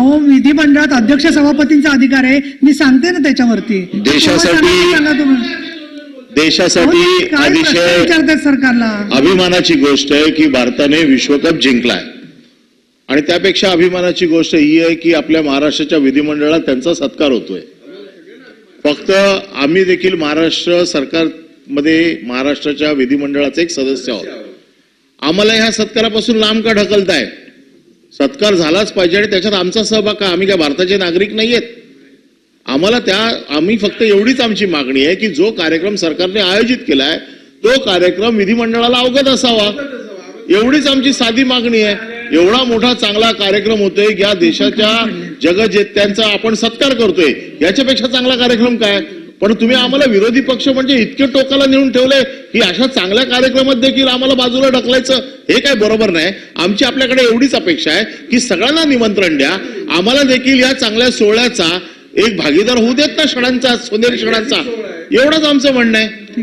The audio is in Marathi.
अहो विधिमंडळात अध्यक्ष सभापतींचा अधिकार आहे. मी सांगते ना त्याच्यावरती. देशासाठी- देशासाठी प्रश्न अतिशय सरकारला? अभिमानाची गोष्ट आहे की भारताने विश्वकप जिंकलाय. आणि त्यापेक्षा अभिमानाची गोष्ट ही आहे की आपल्या महाराष्ट्राच्या विधिमंडळात त्यांचा सत्कार होतोय. फक्त आम्ही देखील महाराष्ट्र सरकारमध्ये महाराष्ट्राच्या विधिमंडळाचे एक सदस्य आहोत. आम्हाला ह्या सत्कारापासून लांब का ढकलताय? सत्कार झालाच पाहिजे आणि त्याच्यात आमचा सहभाग का आम्ही काय भारताचे नागरिक नाही आहेत आम्हाला त्या आम्ही फक्त एवढीच आमची मागणी आहे की जो कार्यक्रम सरकारने आयोजित केलाय तो कार्यक्रम विधिमंडळाला अवगत असावा. एवढीच आमची साधी मागणी आहे. एवढा मोठा चांगला कार्यक्रम होतोय या देशाच्या जगजेत्यांचा आपण सत्कार करतोय. याच्यापेक्षा चांगला कार्यक्रम काय? पण तुम्ही आम्हाला विरोधी पक्ष म्हणजे इतके टोकाला नेऊन ठेवले की अशा चांगल्या कार्यक्रमात देखील आम्हाला बाजूला ढकलायचं हे काय बरोबर नाही. आमची आपल्याकडे एवढीच अपेक्षा आहे की सगळ्यांना निमंत्रण द्या. आम्हाला देखील या चांगल्या सोहळ्याचा एक भागीदार होऊ देत ना क्षणांचा सोनेरी क्षणांचा एवढंच आमचं म्हणणं आहे.